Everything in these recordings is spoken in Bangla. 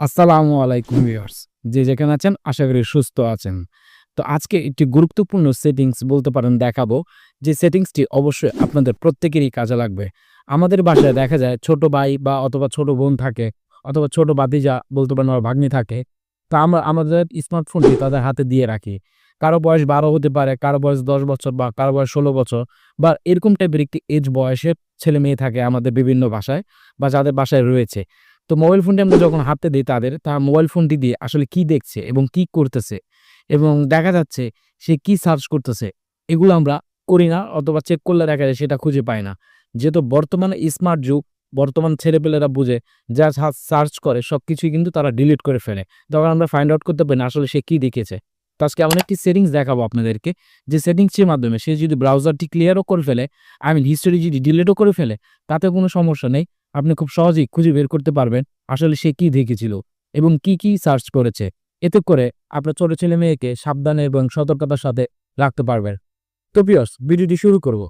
আসসালামু আলাইকুম ভিউয়ার্স। যে যেখানে আছেন, আশা করি সুস্থ আছেন। তো আজকে একটি গুরুত্বপূর্ণ সেটিংস বলতে পারেন, দেখাবো। যে সেটিংসটি অবশ্যই আপনাদের প্রত্যেকেরই কাজে লাগবে। আমাদের বাসায় দেখা যায়, ছোট ভাই বা অথবা ছোট বোন থাকে, অথবা ছোট বাতিজা বলতে পারেন আমার ভাগ্নি থাকে, তা আমরা, আমাদের স্মার্টফোনটি তাদের হাতে দিয়ে রাখি। কারও বয়স বারো হতে পারে, কারও বয়স দশ বছর বা কারও বয়স ষোলো বছর, বা এরকম টাইপের একটি এজ বয়সের ছেলে মেয়ে থাকে আমাদের বিভিন্ন বাসায় বা যাদের বাসায় রয়েছে। তো মোবাইল ফোনটি আমরা যখন হাতে দিই তাদের তার মোবাইল ফোনটি দিয়ে আসলে কি দেখছে এবং কি করতেছে এবং দেখা যাচ্ছে সে কি সার্চ করতেছে, এগুলো আমরা করি না অথবা চেক করলে দেখা যায় সেটা খুঁজে পায় না। যেহেতু বর্তমানে স্মার্ট যুগ, বর্তমান ছেলেপেলেরা বুঝে যা সার্চ করে সব কিছুই কিন্তু তারা ডিলিট করে ফেলে। তখন আমরা ফাইন্ড আউট করতে পারি না আসলে সে কি দেখেছে। তো আজকে এমন একটি সেটিংস দেখাবো আপনাদেরকে। যে সেটিংসের মাধ্যমে সে যদি ব্রাউজারটি ক্লিয়ারও করে ফেলে আই মিন হিস্টোরি যদি ডিলিটও করে ফেলে, তাতে কোনো সমস্যা নেই। আপনি খুব সহজেই খুঁজে বের করতে পারবেন আসলে সে কি দেখেছিল এবং কি কি সার্চ করেছে। এতে করে আপনার ছোট ছেলে মেয়েকে সাবধানে এবং সতর্কতার সাথে রাখতে পারবেন। তো পিয়র্স ভিডিওটি শুরু করব।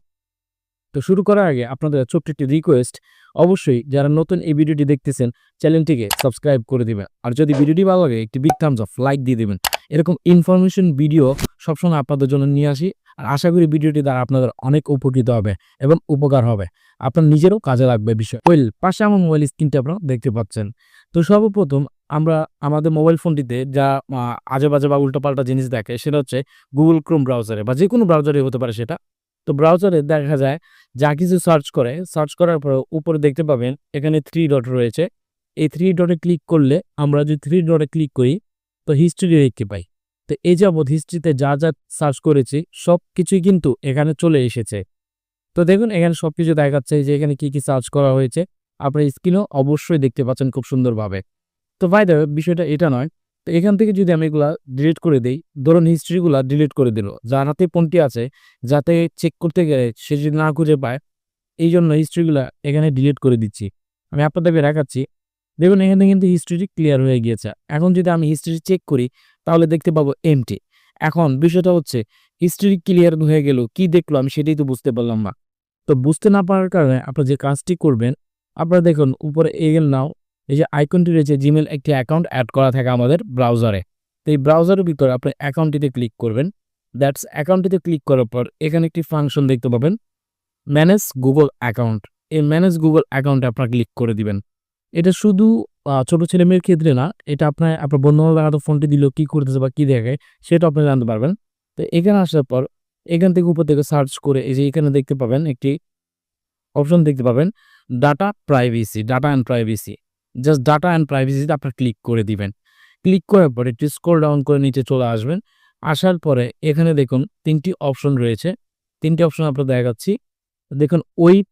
তো শুরু করার আগে আপনাদের ছোট্ট একটি রিকোয়েস্ট অবশ্যই যারা নতুন এই ভিডিওটি দেখতেছেন চ্যানেলটিকে সাবস্ক্রাইব করে দিবেন। আর যদি ভিডিওটি ভালো লাগে, একটি বিগ থামস অফ লাইক দিয়ে দিবেন। এরকম ইনফরমেশন ভিডিও সবসময় আপনাদের জন্য নিয়ে আসি। আর আশা করি ভিডিওটি দ্বারা আপনাদের অনেক উপকৃত হবে এবং উপকার হবে। আপনার নিজেরও কাজে লাগবে বিষয়। ওয়েল পাশে আমার মোবাইল স্ক্রিনটা আপনারা দেখতে পাচ্ছেন। তো সর্বপ্রথম আমরা আমাদের মোবাইল ফোনটিতে যা আজে বাজে বা উল্টোপাল্টা জিনিস দেখে সেটা হচ্ছে গুগল ক্রোম ব্রাউজারে বা যে কোনো ব্রাউজারে হতে পারে সেটা। তো ব্রাউজারে দেখা যায় যা কিছু সার্চ করে সার্চ করার পর উপরে দেখতে পাবেন এখানে থ্রি ডট রয়েছে। এই থ্রি ডটে ক্লিক করলে আমরা যদি থ্রি ডটে ক্লিক করি তো হিস্ট্রি দেখতে পাই তো এই যাবৎ হিস্ট্রিতে যা যা সার্চ করেছি, সব কিছুই কিন্তু এখানে চলে এসেছে। তো দেখুন, এখানে সব কিছু দেখাচ্ছে যে এখানে কি কি সার্চ করা হয়েছে। আপনার স্ক্রিনও অবশ্যই দেখতে পাচ্ছেন খুব সুন্দরভাবে। তো ভাই বিষয়টা এটা নয়। তো এখান থেকে যদি আমি এগুলা ডিলিট করে দিই, ধরুন হিস্ট্রিগুলা ডিলিট করে দিল। যার হাতে ফোনটি আছে, যাতে চেক করতে গেলে সে যদি না খুঁজে পায় এই জন্য হিস্ট্রিগুলা এখানে ডিলিট করে দিচ্ছি। আমি আপনাদেরকে দেখাচ্ছি দেখুন, এখানে কিন্তু হিস্ট্রিটি ক্লিয়ার হয়ে গিয়েছে। এখন যদি আমি হিস্ট্রি চেক করি, তাহলে দেখতে পাবো এমটি এখন বিষয়টা হচ্ছে হিস্ট্রি ক্লিয়ার হয়ে গেল, কি দেখল আমি সেটাই তো বুঝতে পারলাম না। তো বুঝতে না পারার কারণে আপনারা যে কাজটি করবেন, আপনারা দেখুন, উপরে এগেল নাও, এই যে আইকনটি রয়েছে জিমেল একটি অ্যাকাউন্ট অ্যাড করা থাকে আমাদের ব্রাউজারে তো এই ব্রাউজারের ভিতরে আপনি অ্যাকাউন্টটিতে ক্লিক করবেন। দ্যাটস অ্যাকাউন্টটিতে ক্লিক করার পর, এখানে একটি ফাংশন দেখতে পাবেন ম্যানেজ গুগল অ্যাকাউন্ট এই ম্যানেজ গুগল অ্যাকাউন্টে আপনারা ক্লিক করে দিবেন। এটা শুধু ছোট ছেলে মেয়ের ক্ষেত্রে না, এটা আপনার আপনার বন্ধুবান্ধব হয়তো ফোনটি দিল, কি করতেছে বা কি দেখে, সেটা আপনি জানতে পারবেন। তো এখানে আসার পর, এখান থেকে উপর থেকে সার্চ করে এই যে এখানে দেখতে পাবেন একটি অপশন দেখতে পাবেন data privacy data and privacy just data and প্রাইভেসিতে আপনার ক্লিক করে দিবেন। ক্লিক করার পরে একটু স্কোর ডাউন করে নিচে চলে আসবেন। আসার পরে এখানে দেখুন তিনটি অপশন রয়েছে। তিনটি অপশন আপনার দেখাচ্ছি। দেখুন web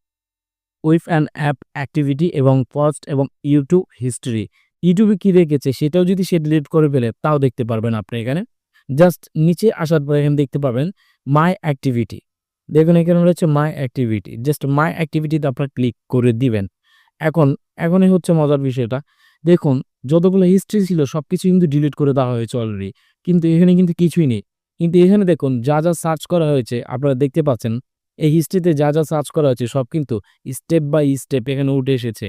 web and app activity এবং পোস্ট এবং ইউটিউব হিস্ট্রি ইউটিউবে কী রেখেছে সেটাও যদি সে ডিলিট করে ফেলে, তাও দেখতে পারবেন আপনি এখানে। জাস্ট নিচে আসার পরে এখানে দেখতে পাবেন মাই অ্যাক্টিভিটি দেখুন, এখানে রয়েছে মাই অ্যাক্টিভিটি জাস্ট মাই অ্যাক্টিভিটিতে আপনার ক্লিক করে দিবেন। এখন, এখনই হচ্ছে মজার বিষয়টা। দেখুন, যতগুলো হিস্ট্রি ছিল সব কিছু কিন্তু ডিলিট করে দেওয়া হয়েছে অলরেডি কিন্তু এখানে কিন্তু কিছুই নেই। কিন্তু এখানে দেখুন, যা যা সার্চ করা হয়েছে, আপনারা দেখতে পাচ্ছেন এই হিস্ট্রিতে যা যা সার্চ করা হয়েছে সব কিন্তু স্টেপ বাই স্টেপ এখানে উঠে এসেছে।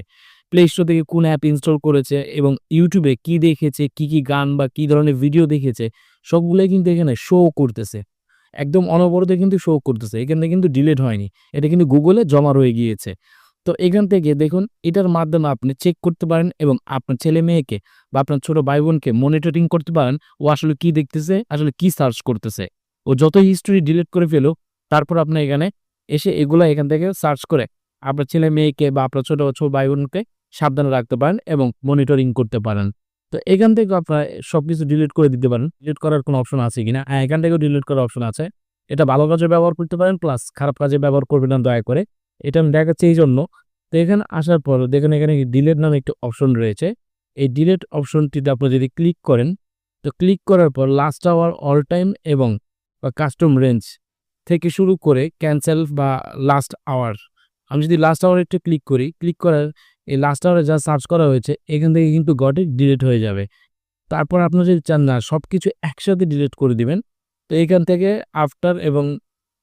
প্লে স্টোর থেকে কোন অ্যাপ ইনস্টল করেছে এবং ইউটিউবে কি দেখেছে, কি কি গান বা কি ধরনের ভিডিও দেখেছে, সবগুলোই কিন্তু এখানে শো করতেছে। একদম অনবরত কিন্তু শো করতেছে, এখানে কিন্তু ডিলেট হয়নি, এটা কিন্তু গুগলে জমা রয়ে গিয়েছে। তো এখান থেকে দেখুন, এটার মাধ্যমে আপনি চেক করতে পারেন এবং আপনার ছেলে মেয়েকে বা আপনার ছোট ভাই বোনকে মনিটরিং করতে পারেন, ও আসলে কি দেখতেছে, আসলে কি সার্চ করতেছে। ও যত হিস্টোরি ডিলিট করে ফেলো তারপর আপনি এখানে এসে এগুলো এখান থেকে সার্চ করে আপনার ছেলে মেয়েকে বা আপনার ছোট ছোট ভাই বোনকে সাবধানে রাখতে পারেন এবং মনিটরিং করতে পারেন। তো এখান থেকে আপনারা সবকিছু ডিলিট করে দিতে পারেন। ডিলিট করার কোনো অপশন আছে কিনা? হ্যাঁ এখান থেকেও ডিলিট করার অপশন আছে। এটা ভালো কাজে ব্যবহার করতে পারেন প্লাস খারাপ কাজে ব্যবহার করবেন না দয়া করে। এটা আমি দেখাচ্ছি এই জন্য তো এখানে আসার পর দেখেন এখানে ডিলেট নামে একটি অপশন রয়েছে। এই ডিলেট অপশনটিতে আপনি যদি ক্লিক করেন, তো ক্লিক করার পর লাস্ট আওয়ার অল টাইম এবং কাস্টম রেঞ্জ থেকে শুরু করে ক্যান্সেল বা লাস্ট আওয়ার আমি যদি লাস্ট আওয়ার একটু ক্লিক করি ক্লিক করার এই লাস্ট আওয়ারে যা সার্চ করা হয়েছে, এখান থেকে কিন্তু গটে ডিলিট হয়ে যাবে। তারপর আপনার যদি চান না সব কিছু একসাথে ডিলিট করে দিবেন, তো এখান থেকে আফটার এবং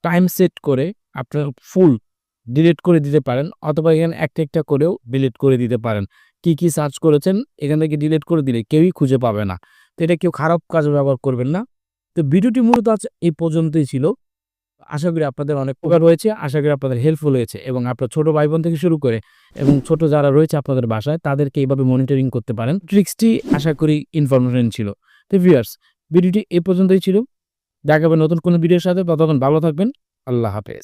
টাইম সেট করে আপনার ফুল ডিলিট করে দিতে পারেন, অথবা এখানে একটা একটা করেও ডিলিট করে দিতে পারেন। কি কি সার্চ করেছেন, এখান থেকে ডিলিট করে দিলে কেউই খুঁজে পাবে না। তো এটা কেউ খারাপ কাজে ব্যবহার করবেন না। তো ভিডিওটি মূলত আজ এই পর্যন্তই ছিল। আশা করি আপনাদের অনেক উপকার হয়েছে, আশা করি আপনাদের হেল্পফুল হয়েছে এবং আপনার ছোট ভাই বোন থেকে শুরু করে এবং ছোট যারা রয়েছে আপনাদের বাসায়, তাদেরকে এইভাবে মনিটরিং করতে পারেন। ট্রিক্সটি আশা করি ইনফরমেশন ছিল। তো ভিউয়ার্স ভিডিওটি এ পর্যন্তই ছিল। দেখাবেন নতুন কোনো ভিডিওর সাথে, ততক্ষণ ভালো থাকবেন। আল্লাহ হাফেজ।